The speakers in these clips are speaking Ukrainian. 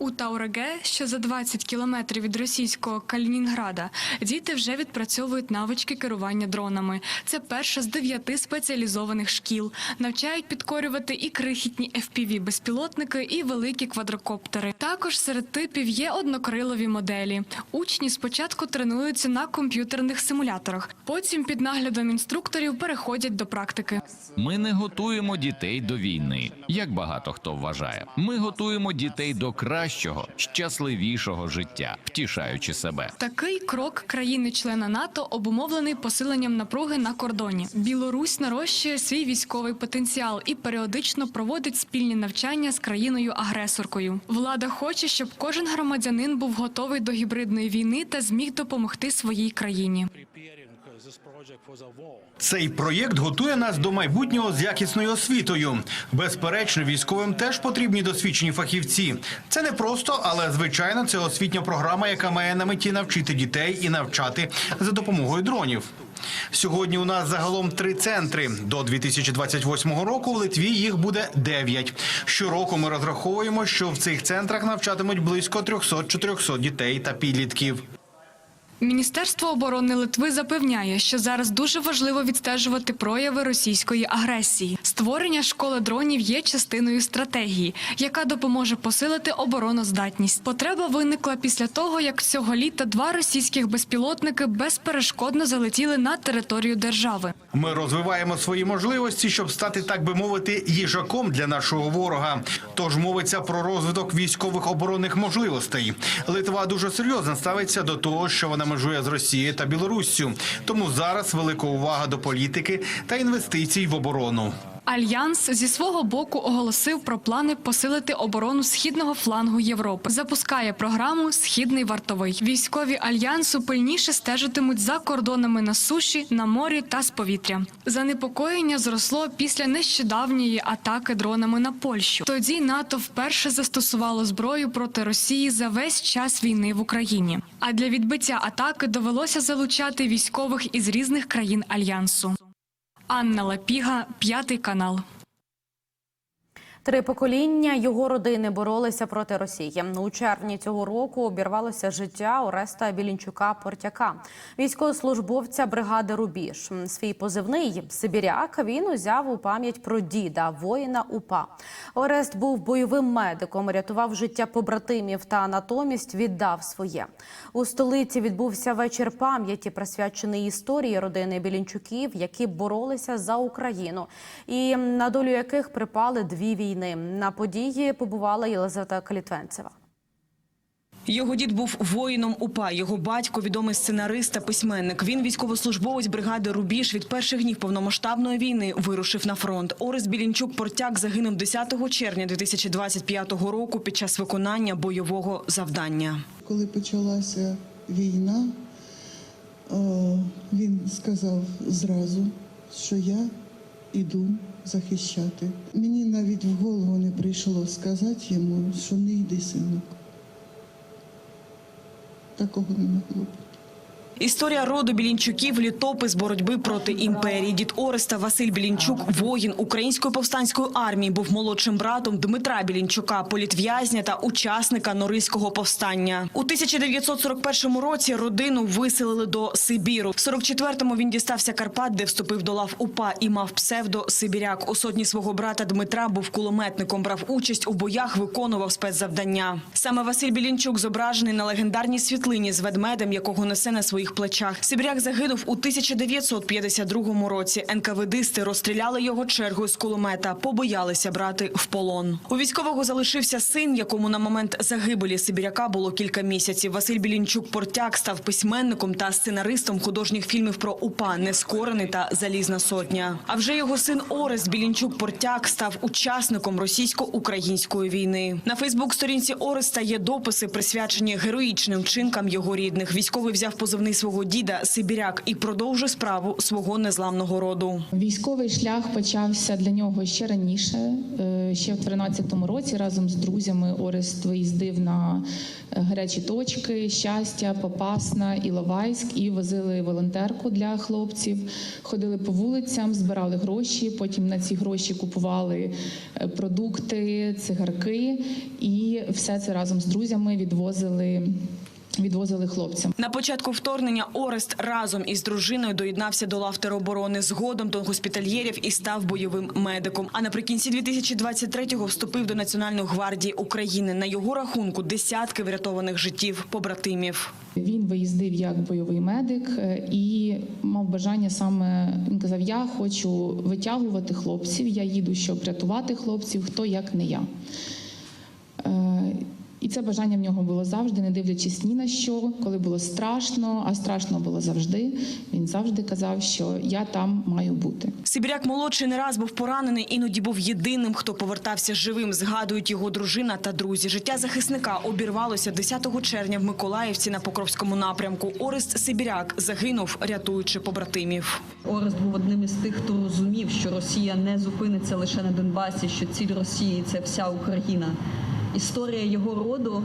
У Тауреге, що за 20 кілометрів від російського Калінінграда, діти вже відпрацьовують навички керування дронами. Це перша з дев'яти спеціалізованих шкіл. Навчають підкорювати і крихітні fpv безпілотники, і великі квадрокоптери. Також серед типів є однокрилові моделі. Учні спочатку тренуються на комп'ютерних симуляторах, потім під наглядом інструкторів переходять до практики. Ми не готуємо дітей до війни, як багато хто вважає. Ми готуємо дітей до кращого, щасливішого життя, втішаючи себе. Такий крок країни-члена НАТО обумовлений посиленням напруги на кордоні. Білорусь нарощує свій військовий потенціал і періодично проводить спільні навчання з країною-агресоркою. Влада хоче, щоб кожен громадянин був готовий до гібридної війни та зміг допомогти своїй країні. Цей проєкт готує нас до майбутнього з якісною освітою. Безперечно, військовим теж потрібні досвідчені фахівці. Це не просто, але звичайно, це освітня програма, яка має на меті навчити дітей і навчати за допомогою дронів. Сьогодні у нас загалом три центри. До 2028 року в Литві їх буде дев'ять. Щороку ми розраховуємо, що в цих центрах навчатимуть близько 300-400 дітей та підлітків. Міністерство оборони Литви запевняє, що зараз дуже важливо відстежувати прояви російської агресії. Створення школи дронів є частиною стратегії, яка допоможе посилити обороноздатність. Потреба виникла після того, як цього літа два російських безпілотники безперешкодно залетіли на територію держави. Ми розвиваємо свої можливості, щоб стати, так би мовити, їжаком для нашого ворога. Тож мовиться про розвиток військових оборонних можливостей. Литва дуже серйозно ставиться до того, що вона межує з Росією та Білоруссю. Тому зараз велика увага до політики та інвестицій в оборону. Альянс зі свого боку оголосив про плани посилити оборону східного флангу Європи. Запускає програму Східний вартовий. Військові альянсу пильніше стежитимуть за кордонами на суші, на морі та з повітря. Занепокоєння зросло після нещодавньої атаки дронами на Польщу. Тоді НАТО вперше застосувало зброю проти Росії за весь час війни в Україні. А для відбиття атаки довелося залучати військових із різних країн альянсу. Анна Лапіга, п'ятий канал. Три покоління його родини боролися проти Росії. У червні цього року обірвалося життя Ореста Білінчука Портяка, військовослужбовця бригади Рубіж. Свій позивний Сибіряк він узяв у пам'ять про діда, воїна УПА. Орест був бойовим медиком, рятував життя побратимів та натомість віддав своє. У столиці відбувся вечір пам'яті, присвячений історії родини Білінчуків, які боролися за Україну, і на долю яких припали дві війни. На події побувала Єлизавета Калітвенцева. Його дід був воїном УПА. Його батько відомий сценарист та письменник. Він військовослужбовець бригади Рубіж від перших днів повномасштабної війни вирушив на фронт. Орес Білінчук Портяк загинув 10 червня 2025 року під час виконання бойового завдання. Коли почалася війна, е, він сказав зразу, що я йду захищати. Мені навіть в голову не прийшло сказати йому, що не йди, синок. Такого не могло бути. Історія роду Білінчуків – літопис боротьби проти імперії. Дід Ореста Василь Білінчук, воїн української повстанської армії, був молодшим братом Дмитра Білінчука, політв'язня та учасника Норильського повстання. У 1941 році родину виселили до Сибіру. В 44-му він дістався Карпат, де вступив до лав УПА і мав псевдо Сибіряк. У сотні свого брата Дмитра був кулеметником, брав участь у боях, виконував спецзавдання. Саме Василь Білінчук зображений на легендарній світлині з ведмедем, якого несе на своїх плечах. Сибіряк загинув у 1952 році. НКВДисти розстріляли його чергою з кулемета, побоялися брати в полон. У військового залишився син, якому на момент загибелі Сибіряка було кілька місяців. Василь Білінчук Портяк став письменником та сценаристом художніх фільмів про УПА Нескорений та Залізна сотня. А вже його син Орест Білінчук Портяк став учасником російсько-української війни. На Фейсбук-сторінці Ореста є дописи, присвячені героїчним вчинкам його рідних. Військовий взяв позивний свого діда Сибіряк і продовжує справу свого незламного роду. Військовий шлях почався для нього ще раніше. Е, Ще в 13-му році разом з друзями Орест виїздив на е, гарячі точки Щастя, Попасна, Іловайськ і возили волонтерку для хлопців. Ходили по вулицям, збирали гроші. Потім на ці гроші купували е, продукти, цигарки, і все це разом з друзями відвозили, відвозили хлопцям. На початку вторгнення Орест разом із дружиною доєднався до лав тероборони, згодом до госпітальєрів і став бойовим медиком. А наприкінці 2023-го вступив до Національної гвардії України. На його рахунку десятки врятованих життів побратимів. Він виїздив як бойовий медик е, і мав бажання саме він казав: Я хочу витягувати хлопців. Я їду, щоб рятувати хлопців, хто як не я. І це бажання в нього було завжди, не дивлячись ні на що, коли було страшно, а страшно було завжди. Він завжди казав, що я там маю бути. Сибіряк молодший не раз був поранений, іноді був єдиним, хто повертався живим. Згадують його дружина та друзі. Життя захисника обірвалося 10 червня в Миколаївці на Покровському напрямку. Орест Сибіряк загинув, рятуючи побратимів. Орест був одним із тих, хто розумів, що Росія не зупиниться лише на Донбасі, що ціль Росії це вся Україна. Історія його роду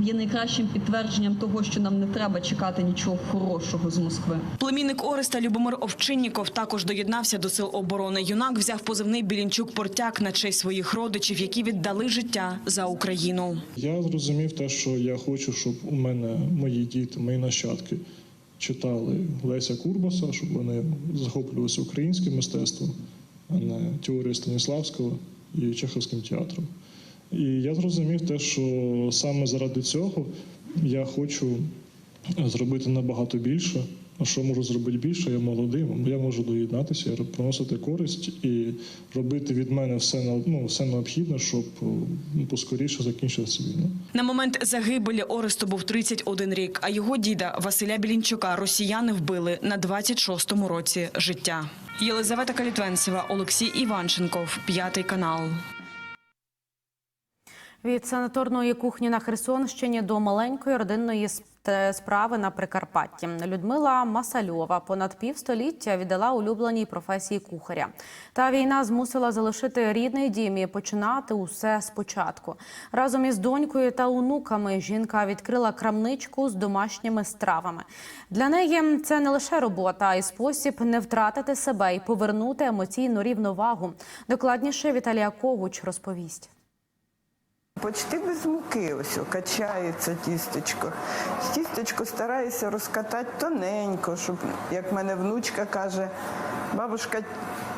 є найкращим підтвердженням того, що нам не треба чекати нічого хорошого з Москви. Племінник Ореста Любомир Овчинніков також доєднався до сил оборони. Юнак взяв позивний Білінчук Портяк на честь своїх родичів, які віддали життя за Україну. Я зрозумів те, що я хочу, щоб у мене мої діти, мої нащадки читали Леся Курбаса, щоб вони захоплювалися українським мистецтвом, а не теорією Станіславського і Чеховським театром. І я зрозумів те, що саме заради цього я хочу зробити набагато більше. А що можу зробити більше? Я молодий, я можу доєднатися, приносити користь і робити від мене все ну, все необхідне, щоб ну, поскоріше закінчилася війна. На момент загибелі Оресту був 31 рік, а його діда Василя Білінчука росіяни вбили на 26-му році життя. Єлизавета Калітвенцева, Олексій Іванченков, п'ятий канал. Від санаторної кухні на Херсонщині до маленької родинної справи на Прикарпатті. Людмила Масальова понад півстоліття віддала улюбленій професії кухаря. Та війна змусила залишити рідний дім і починати усе спочатку. Разом із донькою та онуками жінка відкрила крамничку з домашніми стравами. Для неї це не лише робота, а й спосіб не втратити себе і повернути емоційну рівновагу. Докладніше Віталія Когуч розповість. Почти без муки ось качається тістечко. Тістечко стараюся розкатати тоненько, щоб, як мене внучка каже, бабушка,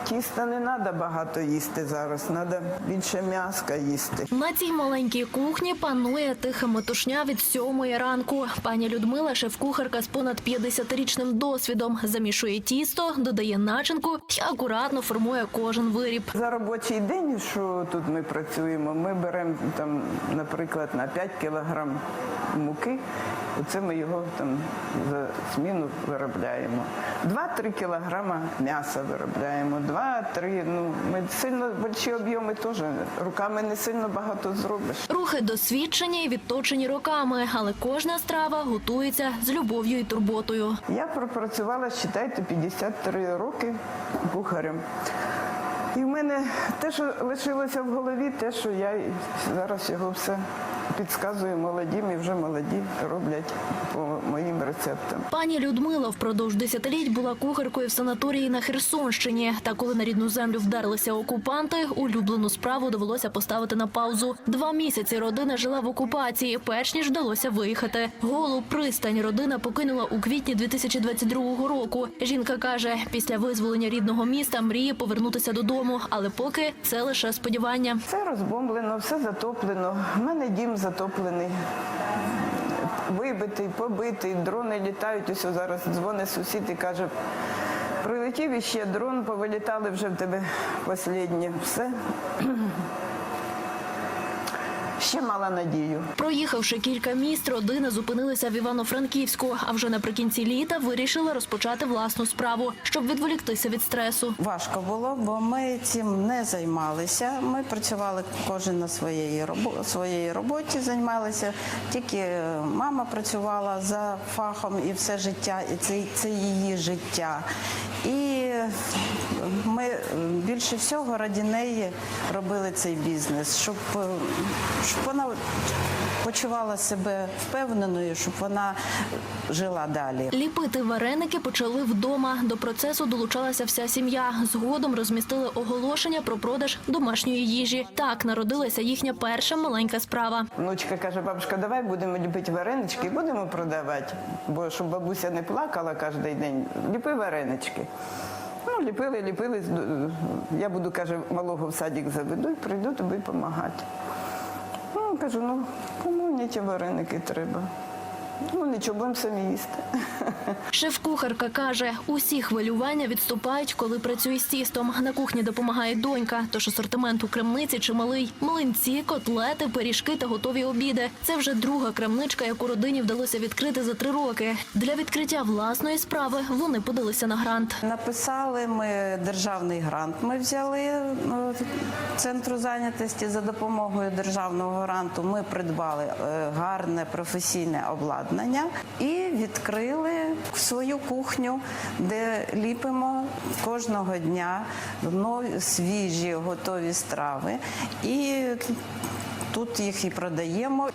тіста не треба багато їсти зараз, треба більше м'яска їсти. На цій маленькій кухні панує тиха метушня від сьомої ранку. Пані Людмила, шеф-кухарка з понад 50-річним досвідом, замішує тісто, додає начинку і акуратно формує кожен виріб. За робочий день, що тут ми працюємо, ми беремо там, наприклад, на 5 кілограм муки. Оце ми його там за зміну виробляємо. 2-3 кілограма м'яса виробляємо. 2-3, ну ми сильно великі об'єми теж руками не сильно багато зробиш. Рухи досвідчені і відточені роками, але кожна страва готується з любов'ю і турботою. Я пропрацювала, вважайте, 53 роки кухарем. І в мене те, що лишилося в голові, те, що я зараз його все підказую молодім і вже молоді роблять по моїм рецептам. Пані Людмила впродовж десятиліть була кухаркою в санаторії на Херсонщині. Та коли на рідну землю вдарилися окупанти, улюблену справу довелося поставити на паузу. Два місяці родина жила в окупації, перш ніж вдалося виїхати. Голу пристань родина покинула у квітні 2022 року. Жінка каже, після визволення рідного міста мріє повернутися додому, але поки це лише сподівання. Все розбомблено, все затоплено. У мене дім затоплений. Вибитий, побитий, дрони літають. Ось зараз дзвонить сусід і каже, прилетів іще дрон, повилітали вже в тебе останнє. Все. Ще мала надію. Проїхавши кілька міст, родина зупинилася в Івано-Франківську, а вже наприкінці літа вирішила розпочати власну справу, щоб відволіктися від стресу. Важко було, бо ми цим не займалися. Ми працювали кожен на своєї робо- своєї роботі, займалися. Тільки е, мама працювала за фахом і все життя, і це, це її життя. І більше всього раді неї робили цей бізнес, щоб, е, щоб вона почувала себе впевненою, щоб вона жила далі. Ліпити вареники почали вдома. До процесу долучалася вся сім'я. Згодом розмістили оголошення про продаж домашньої їжі. Так народилася їхня перша маленька справа. Внучка каже, бабушка, давай будемо ліпити варенички і будемо продавати. Бо щоб бабуся не плакала кожен день, ліпи варенички. Ну, ліпили, ліпили. Я буду, каже, малого в садик заведу і прийду тобі допомагати. Ну, кажу, ну кому мені ті вареники треба? Ну, нічого, будемо самі їсти. Шеф-кухарка каже, усі хвилювання відступають, коли працює з тістом. На кухні допомагає донька, тож асортимент у крамниці чималий. Млинці, котлети, пиріжки та готові обіди. Це вже друга крамничка, яку родині вдалося відкрити за три роки. Для відкриття власної справи вони подалися на грант. Написали ми державний грант. Ми взяли е, центру зайнятості за допомогою державного гранту. Ми придбали е, гарне професійне обладнання і відкрили свою кухню, де ліпимо кожного дня нові свіжі готові страви. І тут їх і продаємо.